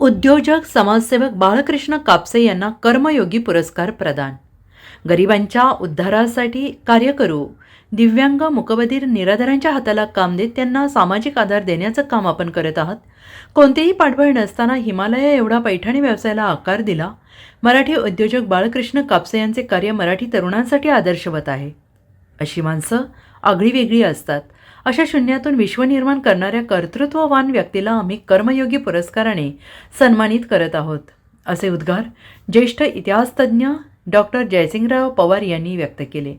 उद्योजक समाजसेवक बाळकृष्ण कापसे यांना कर्मयोगी पुरस्कार प्रदान. गरिबांच्या उद्धारासाठी कार्य करू. दिव्यांग मुकबधीर निराधारांच्या हाताला काम देत त्यांना सामाजिक आधार देण्याचं काम आपण करत आहात. कोणतेही पाठबळ नसताना हिमालया एवढा पैठणी व्यवसायाला आकार दिला. मराठी उद्योजक बाळकृष्ण कापसे यांचे कार्य मराठी तरुणांसाठी आदर्शवत आहे. अशी माणसं आगळीवेगळी असतात. अशा शून्यातून विश्वनिर्माण करणाऱ्या कर्तृत्ववान व्यक्तीला आम्ही कर्मयोगी पुरस्काराने सन्मानित करत आहोत. असे उद्गार ज्येष्ठ इतिहासतज्ज्ञ डॉक्टर जयसिंगराव पवार यांनी व्यक्त केले.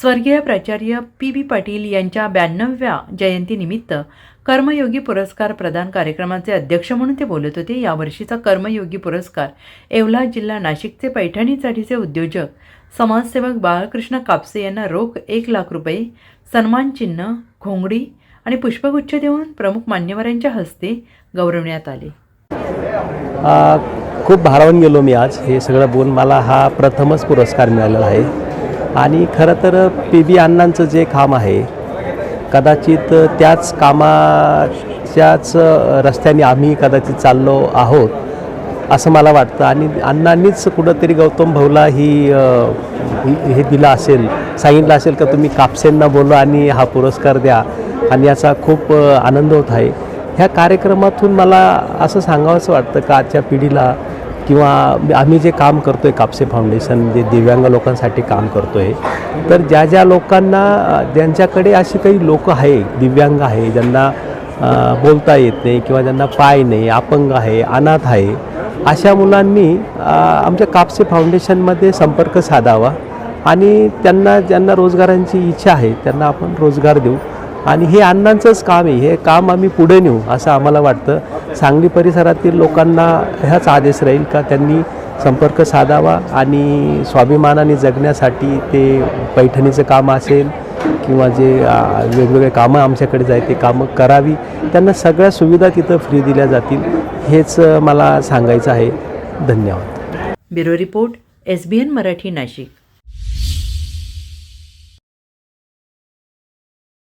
स्वर्गीय प्राचार्य पी बी पाटील यांच्या ब्याण्णव्या जयंतीनिमित्त कर्मयोगी पुरस्कार प्रदान कार्यक्रमाचे अध्यक्ष म्हणून ते बोलत होते. यावर्षीचा कर्मयोगी पुरस्कार येवला जिल्हा नाशिकचे पैठणीसाठीचे उद्योजक समाजसेवक बाळकृष्ण कापसे यांना रोख एक लाख रुपये सन्मानचिन्ह घोंगडी आणि पुष्पगुच्छ देऊन प्रमुख मान्यवरांच्या हस्ते गौरवण्यात आले. खूप भारावून गेलो मी आज. हे सगळं बोलून मला हा प्रथमच पुरस्कार मिळालेला आहे. आणि खरं तर पी बी अण्णांचं जे काम आहे कदाचित त्याच कामाच्याच रस्त्याने आम्ही कदाचित चाललो आहोत असं मला वाटतं. आणि अण्णांनीच कुठंतरी गौतम भाऊला ही हे दिलं असेल सांगितलं असेल का तुम्ही कापसेंना बोला आणि हा पुरस्कार द्या. आणि याचा खूप आनंद होत आहे. ह्या कार्यक्रमातून मला असं सांगावंसं वाटतं का आजच्या पिढीला किंवा आम्ही जे काम करतो आहे कापसे फाउंडेशन जे दिव्यांग लोकांसाठी काम करतो आहे तर ज्या ज्या लोकांना ज्यांच्याकडे अशी काही लोक आहे दिव्यांग आहे ज्यांना बोलता येत नाही किंवा ज्यांना पाय नाही अपंग आहे अनाथ आहे अशा मुलांनी आमच्या कापसे फाउंडेशनमध्ये संपर्क साधावा आणि त्यांना ज्यांना रोजगारांची इच्छा आहे त्यांना आपण रोजगार देऊ. आणि हे अण्णांचंच काम आहे हे काम आम्ही पुढे नेऊ असं आम्हाला वाटतं. सांगली परिसरातील लोकांना ह्याच आदेश राहील का? त्यांनी संपर्क साधावा आणि स्वाभिमानाने जगण्यासाठी ते पैठणीचं काम असेल किंवा जे वेगवेगळे कामं आमच्याकडे जाय ते कामं करावी. त्यांना सगळ्या सुविधा तिथं फ्री दिल्या जातील हेच मला सांगायचं आहे. धन्यवाद. Bureau report S B N Marathi Nashik.